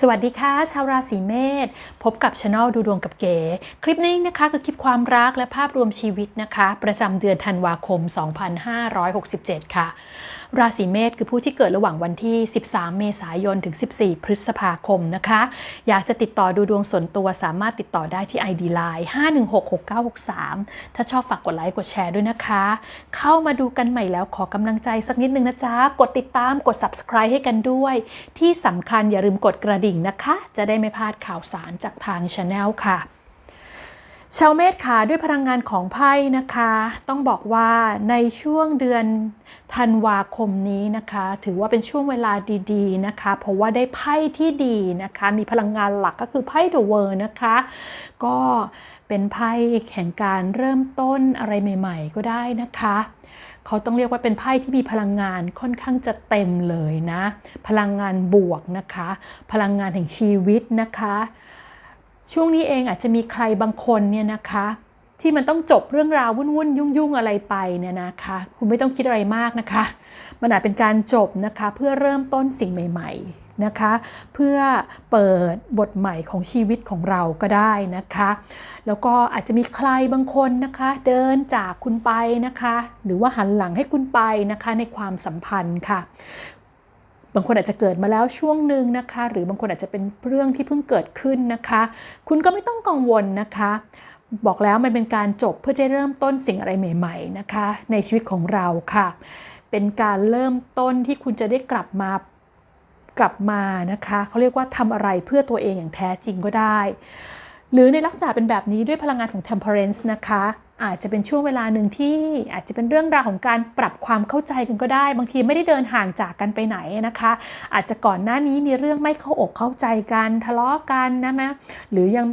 สวัสดีค่ะ ชาวราศีเมษพบกับช anel ดูดวงกับเก๋ คลิปนี้นะคะคือคลิปความรักและภาพรวมชีวิตนะคะ ประจำเดือนธันวาคม 2567 ค่ะ ราศีเมษคือผู้ที่เกิดระหว่างวันที่ 13 เมษายน ถึง 14 พฤษภาคมนะคะ อยากจะติดต่อดูดวงส่วนตัวสามารถติดต่อได้ที่ ID Line 5166963 ถ้าชอบฝากกดไลค์ กดแชร์ด้วยนะคะ เข้ามาดูกันใหม่แล้วขอกำลังใจสักนิดนึงนะจ๊ะ กดติดตามกด subscribe ให้กันด้วย ที่สำคัญอย่าลืมกดกระดิ่งนะคะ จะได้ไม่พลาดข่าวสารจากทางช anel ค่ะ ชาวเมษค่ะด้วยพลังงานของไพ่นะคะ ต้องบอกว่าในช่วงเดือนธันวาคมนี้นะคะ ถือว่าเป็นช่วงเวลาดีๆนะคะ เพราะว่าได้ไพ่ที่ดีนะคะ มีพลังงานหลักก็คือไพ่เดอะเวอร์นะคะ ก็เป็นไพ่แห่งการเริ่มต้นอะไรใหม่ๆ ก็ได้นะคะเขาต้องเรียกว่าเป็นไพ่ที่มีพลังงานค่อนข้างจะเต็มเลยนะ พลังงานบวกนะคะ พลังงานแห่งชีวิตนะคะ ช่วงนี้เองอาจจะมีใครบางคนเนี่ยนะคะ ที่มันต้องจบเรื่องราววุ่นๆยุ่งๆอะไรไปเนี่ยนะคะ คุณไม่ต้องคิดอะไรมากนะคะ มันอาจเป็นการจบนะคะเพื่อเริ่มต้นสิ่งใหม่ ๆนะคะ เพื่อเปิดบทใหม่ของชีวิตของเราก็ได้นะคะ แล้วก็อาจจะมีใครบางคนนะคะ เดินจากคุณไปนะคะ หรือว่าหันหลังให้คุณไปนะคะในความสัมพันธ์ค่ะ บางคนอาจจะเกิดมาแล้วช่วงหนึ่งนะคะ หรือบางคนอาจจะเป็นเรื่องที่เพิ่งเกิดขึ้นนะคะ คุณก็ไม่ต้องกังวลนะคะ บอกแล้วมันเป็นการจบเพื่อจะเริ่มต้นสิ่งอะไรใหม่ ๆนะคะ ในชีวิตของเราค่ะ เป็นการเริ่มต้นที่คุณจะได้กลับมากลับมานะคะเขาเรียกว่าทำอะไรเพื่อตัวเองอย่างแท้จริงก็ได้ หรือในลักษณะเป็นแบบนี้ด้วยพลังงานของ temperance นะคะ อาจจะเป็นช่วงเวลาหนึ่งที่อาจจะเป็นเรื่องราวของการปรับความเข้าใจกันก็ได้ บางทีไม่ได้เดินห่างจากกันไปไหนนะคะ อาจจะก่อนหน้านี้มีเรื่องไม่เข้าอกเข้าใจกันทะเลาะกันนะมะหรือยัง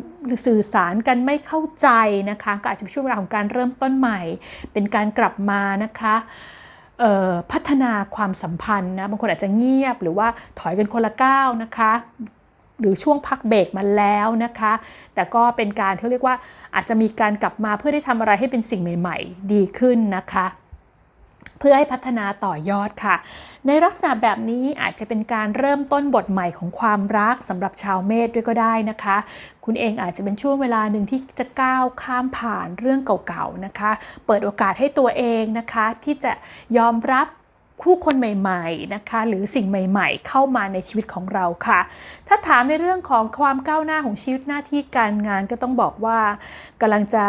สื่อสารกันไม่เข้าใจนะคะ ก็อาจจะเป็นช่วงเวลาของการเริ่มต้นใหม่ เป็นการกลับมานะคะพัฒนาความสัมพันธ์นะบางคนอาจจะเงียบหรือว่าถอยกันคนละก้าวนะคะ หรือช่วงพักเบรกมาแล้วนะคะ แต่ก็เป็นการที่เรียกว่าอาจจะมีการกลับมาเพื่อได้ทำอะไรให้เป็นสิ่งใหม่ ๆ ดีขึ้นนะคะ เพื่อให้พัฒนาต่อยอดค่ะ ในลักษณะแบบนี้อาจจะเป็นการเริ่มต้นบทใหม่ของความรักสำหรับชาวเมษด้วยก็ได้นะคะ คุณเองอาจจะเป็นช่วงเวลาหนึ่งที่จะก้าวข้ามผ่านเรื่องเก่าๆนะคะ เปิดโอกาสให้ตัวเองนะคะ ที่จะยอมรับ คู่คนใหม่ๆนะคะหรือสิ่งใหม่ ๆ เข้ามาในชีวิตของเราค่ะ ถ้าถามในเรื่องของความก้าวหน้าของชีวิตหน้าที่การงานก็ต้องบอกว่ากำลังจะ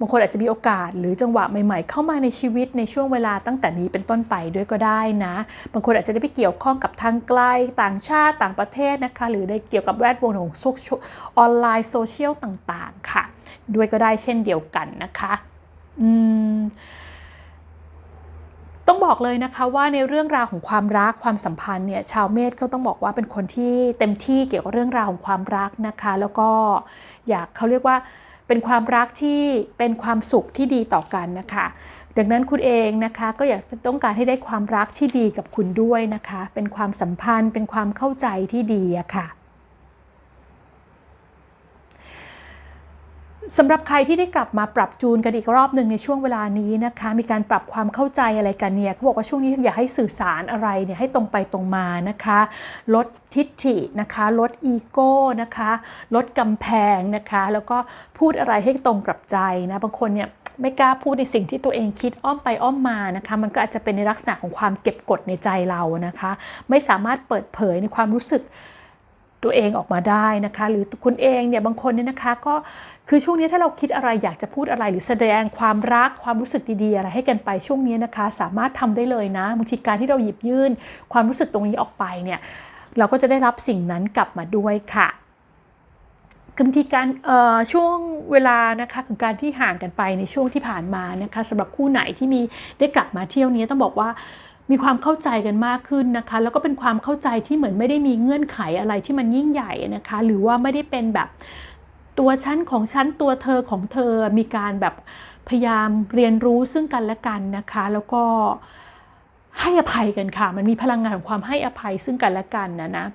บางคนอาจจะมีโอกาสหรือจังหวะใหม่ๆ เข้ามาในชีวิตในช่วงเวลาตั้งแต่นี้เป็นต้นไปด้วยก็ได้นะ บางคนอาจจะได้ไปเกี่ยวข้องกับทางไกลต่างชาติต่างประเทศนะคะ หรือได้เกี่ยวกับแวดวงของโซออนไลน์โซเชียลต่างๆค่ะ ด้วยก็ได้เช่นเดียวกันนะคะ อืม ต้องบอกเลยนะคะว่าในเรื่องราวของความรักความสัมพันธ์เนี่ยชาวเมษก็ต้องบอกว่าเป็นคนที่เต็มที่เกี่ยวกับเรื่องราวของความรักนะคะ แล้วก็อยากเขาเรียกว่าเป็นความรักที่เป็นความสุขที่ดีต่อกันนะคะ ดังนั้นคุณเองนะคะก็อยากต้องการให้ได้ความรักที่ดีกับคุณด้วยนะคะ เป็นความสัมพันธ์ เป็นความเข้าใจที่ดีอะค่ะ สำหรับใครที่ได้กลับมาปรับจูนกันอีกรอบหนึ่งในช่วงเวลานี้นะคะ มีการปรับความเข้าใจอะไรกันเนี่ยเขาบอกว่าช่วงนี้อย่าให้สื่อสารอะไรเนี่ยให้ตรงไปตรงมานะคะ ลดทิฐินะคะ ลดอีโก้นะคะ ลดกำแพงนะคะ แล้วก็พูดอะไรให้ตรงกับใจนะบางคนเนี่ยไม่กล้าพูดในสิ่งที่ตัวเองคิดอ้อมไปอ้อมมานะคะ มันก็อาจจะเป็นในลักษณะของความเก็บกดในใจเรานะคะ ไม่สามารถเปิดเผยในความรู้สึก ตัวเองออกมาได้นะคะ หรือคุณเองเนี่ยบางคนเนี่ยนะคะก็คือช่วงนี้ถ้าเราคิดอะไรอยากจะพูดอะไรหรือแสดงความรักความรู้สึกดีๆอะไรให้กันไปช่วงนี้นะคะ สามารถทำได้เลยนะบางทีการที่เราหยิบยื่น ความรู้สึกตรงนี้ออกไปเนี่ยเราก็จะได้รับสิ่งนั้นกลับมาด้วยค่ะคือบางทีการช่วงเวลานะคะของการที่ห่างกันไปในช่วงที่ผ่านมานะคะสำหรับคู่ไหนที่มีได้กลับมาเที่ยวนี้ต้องบอกว่า มีความเข้าใจกันมากขึ้นนะคะ แล้วก็เป็นความเข้าใจที่เหมือนไม่ได้มีเงื่อนไขอะไรที่มันยิ่งใหญ่นะคะ หรือว่าไม่ได้เป็นแบบตัวฉันของฉันตัวเธอของเธอมีการแบบพยายามเรียนรู้ซึ่งกันและกันนะคะ แล้วก็ให้อภัยกันค่ะ มันมีพลังงานของความให้อภัยซึ่งกันและกันนะนะ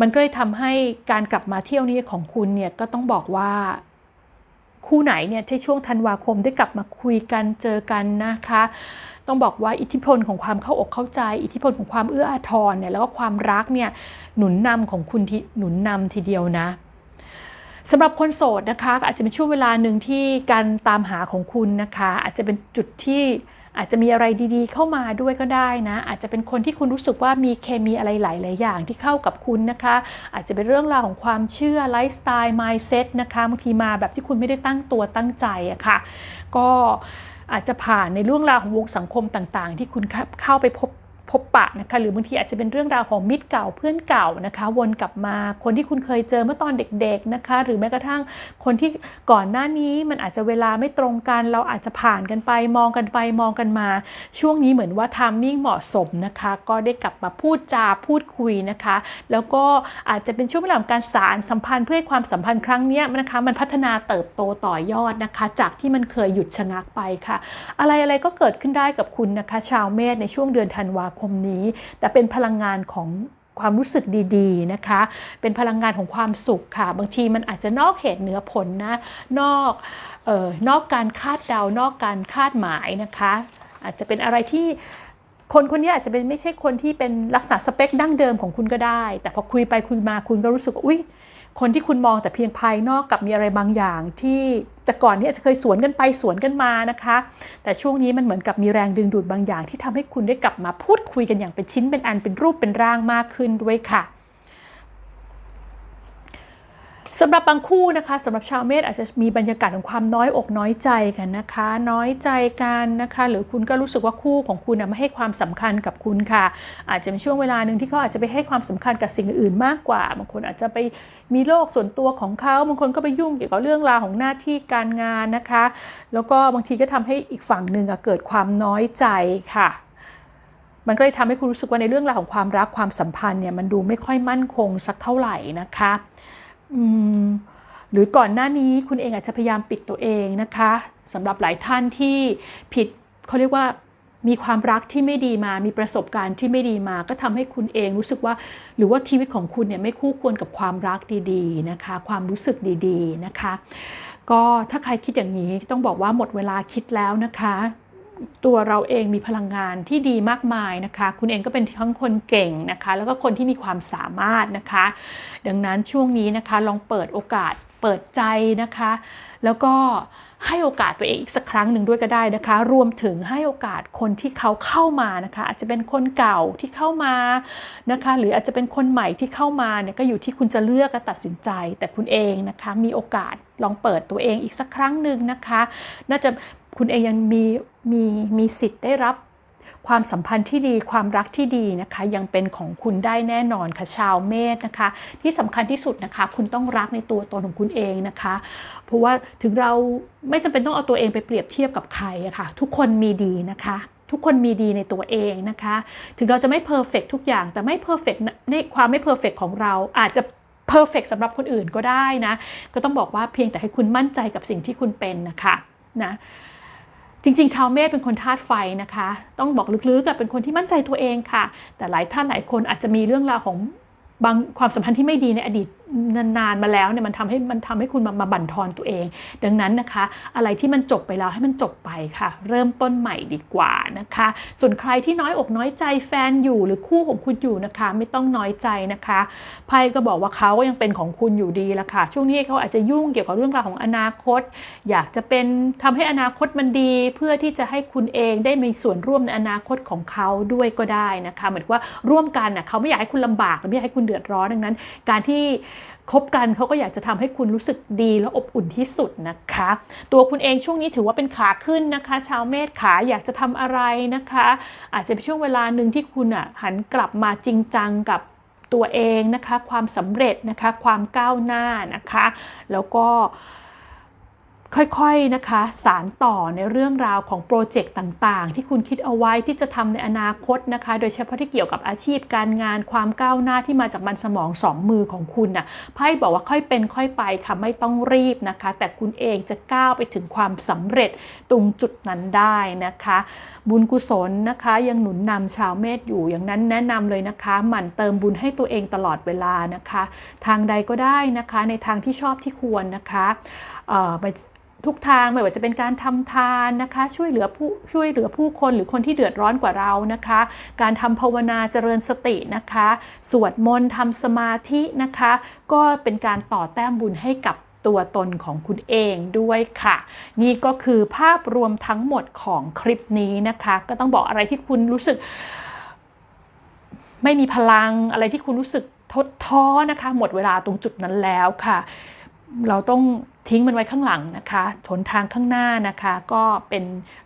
มันก็เลยทำให้การกลับมาเที่ยวนี้ของคุณเนี่ยก็ต้องบอกว่าคู่ไหนเนี่ยที่ช่วงธันวาคมได้กลับมาคุยกันเจอกันนะคะ ต้องบอกว่าอิทธิพลของความเข้าอกเข้าใจ อิทธิพลของความเอื้ออาทรเนี่ยแล้วก็ความรักเนี่ยหนุนนำของคุณที่หนุนนำทีเดียวนะสำหรับคนโสดนะคะ อาจจะเป็นช่วงเวลาหนึ่งที่การตามหาของคุณนะคะ อาจจะเป็นจุดที่อาจจะมีอะไรดีๆ เข้ามาด้วยก็ได้นะ อาจจะเป็นคนที่คุณรู้สึกว่ามีเคมีอะไรหลายๆอย่างที่เข้ากับคุณนะคะ อาจจะเป็นเรื่องราวของความเชื่อไลฟ์สไตล์ mindset นะคะบางทีมาแบบที่คุณไม่ได้ตั้งตัวตั้งใจอะค่ะ ก็ อาจจะผ่านในเรื่องราวของวงสังคมต่างๆ ที่คุณเข้าไปพบ พบปะนะคะหรือบางทีอาจจะเป็นเรื่องราวของมิตรเก่าเพื่อนเก่านะคะ วนกลับมาคนที่คุณเคยเจอเมื่อตอนเด็กๆนะคะ หรือแม้กระทั่งคนที่ก่อนหน้านี้มันอาจจะเวลาไม่ตรงกัน เราอาจจะผ่านกันไปมองกันไปมองกันมา ช่วงนี้เหมือนว่าทามมิ่งเหมาะสมนะคะ ก็ได้กลับมาพูดจาพูดคุยนะคะ แล้วก็อาจจะเป็นช่วงเวลาของการสารสัมพันธ์เพื่อให้ความสัมพันธ์ครั้งนี้นะคะมันพัฒนาเติบโตต่อยอดนะคะ จากที่มันเคยหยุดชะงักไปค่ะ อะไรอะไรก็เกิดขึ้นได้กับคุณนะคะ ชาวเมษในช่วงเดือนธันวาคมนี้ แต่เป็นพลังงานของความรู้สึกดีๆนะคะ เป็นพลังงานของความสุขค่ะ บางทีมันอาจจะนอกเหตุเหนือผลนะ นอกเออนอกการคาดเดา นอกการคาดหมายนะคะ อาจจะเป็นอะไรที่คนคนนี้อาจจะเป็นไม่ใช่คนที่เป็นลักษณะสเปคดั้งเดิมของคุณก็ได้ แต่พอคุยไปคุยมาคุณก็รู้สึกว่า อุ้ย คนที่คุณมองแต่เพียงภายนอกกับมีอะไรบางอย่างที่แต่ก่อนนี้อาจจะเคยสวนกันไปสวนกันมานะคะ แต่ช่วงนี้มันเหมือนกับมีแรงดึงดูดบางอย่าง ที่ทำให้คุณได้กลับมาพูดคุยกันอย่างเป็นชิ้นเป็นอันเป็นรูปเป็นร่างมากขึ้นด้วยค่ะ สำหรับบางคู่นะคะสำหรับชาวเมษอาจจะมีบรรยากาศของความน้อยอกน้อยใจกันนะคะ น้อยใจกันนะคะ หรือคุณก็รู้สึกว่าคู่ของคุณไม่ให้ความสำคัญกับคุณค่ะ อาจจะเป็นช่วงเวลาหนึ่งที่เขาอาจจะไปให้ความสำคัญกับสิ่งอื่นมากกว่า บางคนอาจจะไปมีโลกส่วนตัวของเขาบางคนก็ไปยุ่งเกี่ยวกับเรื่องราวของหน้าที่การงานนะคะ แล้วก็บางทีก็ทำให้อีกฝั่งหนึ่งเกิดความน้อยใจค่ะมันก็เลยทำให้คุณรู้สึกว่าในเรื่องราวของความรักความสัมพันธ์เนี่ยมันดูไม่ค่อยมั่นคงสักเท่าไหร่นะคะ หรือก่อนหน้านี้คุณเองอาจจะพยายามปิดตัวเองนะคะสำหรับหลายท่านที่ผิดเขาเรียกว่ามีความรักที่ไม่ดีมา มีประสบการณ์ที่ไม่ดีมา ก็ทำให้คุณเองรู้สึกว่า หรือว่าชีวิตของคุณเนี่ยไม่คู่ควรกับความรักดีๆนะคะ ความรู้สึกดีๆนะคะ ก็ถ้าใครคิดอย่างนี้ต้องบอกว่าหมดเวลาคิดแล้วนะคะ ตัวเราเองมีพลังงานที่ดีมากมายนะคะ คุณเองก็เป็นทั้งคนเก่งนะคะ แล้วก็คนที่มีความสามารถนะคะ ดังนั้นช่วงนี้นะคะลองเปิดโอกาสเปิดใจนะคะ แล้วก็ให้โอกาสตัวเองอีกสักครั้งหนึ่งด้วยก็ได้นะคะ รวมถึงให้โอกาสคนที่เขาเข้ามานะคะ อาจจะเป็นคนเก่าที่เข้ามานะคะ หรืออาจจะเป็นคนใหม่ที่เข้ามาเนี่ยก็อยู่ที่คุณจะเลือกและตัดสินใจ แต่คุณเองนะคะมีโอกาสลองเปิดตัวเองอีกสักครั้งหนึ่งนะคะ น่าจะคุณเองยังมีมีมีสิทธิ์ได้รับความสัมพันธ์ที่ดีความรักที่ดีนะคะ ยังเป็นของคุณได้แน่นอนค่ะชาวเมษนะคะ ที่สำคัญที่สุดนะคะ คุณต้องรักในตัวตนของคุณเองนะคะ เพราะว่าถึงเราไม่จำเป็นต้องเอาตัวเองไปเปรียบเทียบกับใครอะคะ่ะ ทุกคนมีดีนะคะ ทุกคนมีดีในตัวเองนะคะ ถึงเราจะไม่เพอร์เฟกทุกอย่าง แต่ไม่เพอร์เฟกในความไม่เพอร์เฟกของเราอาจจะเพอร์เฟกสำหรับคนอื่นก็ได้นะ ก็ต้องบอกว่าเพียงแต่ให้คุณมั่นใจกับสิ่งที่คุณเป็นนะคะนะ จริง ๆ ชาวเมษเป็นคนธาตุไฟนะคะ ต้องบอกลึกๆเป็นคนที่มั่นใจตัวเองค่ะ แต่หลายท่านหลายคนอาจจะมีเรื่องราวของบางความสัมพันธ์ที่ไม่ดีในอดีต นานๆมาแล้วเนี่ยมันทำให้มันทำให้คุณมามาบั่นทอนตัวเอง ดังนั้นนะคะ อะไรที่มันจบไปแล้วให้มันจบไปค่ะ เริ่มต้นใหม่ดีกว่านะคะ ส่วนใครที่น้อยอกน้อยใจแฟนอยู่หรือคู่ของคุณอยู่นะคะ ไม่ต้องน้อยใจนะคะไพ่ก็บอกว่าเขาก็ยังเป็นของคุณอยู่ดีละค่ะ ช่วงนี้เขาอาจจะยุ่งเกี่ยวกับเรื่องราวของอนาคต อยากจะเป็นทำให้อนาคตมันดี เพื่อที่จะให้คุณเองได้มีส่วนร่วมในอนาคตของเขาด้วยก็ได้นะคะเหมือนว่าร่วมกันนะเขาไม่อยากให้คุณลำบากหรือไม่อยากให้คุณเดือดร้อนดังนั้น การที่คบกันเขาก็อยากจะทำให้คุณรู้สึกดีและอบอุ่นที่สุดนะคะ ตัวคุณเองช่วงนี้ถือว่าเป็นขาขึ้นนะคะ ชาวเมษขาอยากจะทำอะไรนะคะ อาจจะเป็นช่วงเวลาหนึ่งที่คุณอะหันกลับมาจริงจังกับตัวเองนะคะ ความสำเร็จนะคะ ความก้าวหน้านะคะ แล้วก็ ค่อยๆนะคะสารต่อในเรื่องราวของโปรเจกต์ต่างๆ ที่คุณคิดเอาไว้ที่จะทำในอนาคตนะคะ โดยเฉพาะที่เกี่ยวกับอาชีพการงานความก้าวหน้าที่มาจากมันสมองสองมือของคุณนะ่ะไพ่บอกว่าค่อยเป็นค่อยไปค่ะไม่ต้องรีบนะคะ แต่คุณเองจะก้าวไปถึงความสำเร็จตรงจุดนั้นได้นะคะ บุญกุศลนะคะยังหนุนนำชาวเมษอยู่อย่างนั้นแนะนำเลยนะคะหมั่นเติมบุญให้ตัวเองตลอดเวลานะคะ ทางใดก็ได้นะคะในทางที่ชอบที่ควรนะคะไป ทุกทางไม่ว่าจะเป็นการทำทานนะคะ ช่วยเหลือผู้ช่วยเหลือผู้คนหรือคนที่เดือดร้อนกว่าเรานะคะ การทำภาวนาเจริญสตินะคะ สวดมนต์ทำสมาธินะคะ ก็เป็นการต่อแต้มบุญให้กับตัวตนของคุณเองด้วยค่ะ นี่ก็คือภาพรวมทั้งหมดของคลิปนี้นะคะ ก็ต้องบอกอะไรที่คุณรู้สึก ไม่มีพลังอะไรที่คุณรู้สึกทดท้อนะคะ หมดเวลาตรงจุดนั้นแล้วค่ะ เราต้อง ทิ้งมันไว้ข้างหลังนะคะหนทางข้างหน้านะคะก็เป็น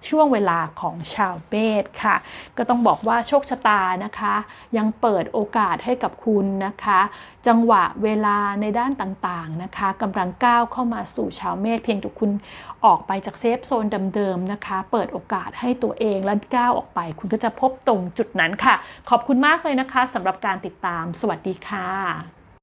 ช่วงเวลาของชาวเมษค่ะ ก็ต้องบอกว่าโชคชะตานะคะ ยังเปิดโอกาสให้กับคุณนะคะ จังหวะเวลาในด้านต่างๆนะคะกำลังก้าวเข้ามาสู่ชาวเมษเพียงแต่คุณออกไปจากเซฟโซนเดิมๆนะคะ เปิดโอกาสให้ตัวเองและก้าวออกไป คุณก็จะพบตรงจุดนั้นค่ะ ขอบคุณมากเลยนะคะสำหรับการติดตาม สวัสดีค่ะ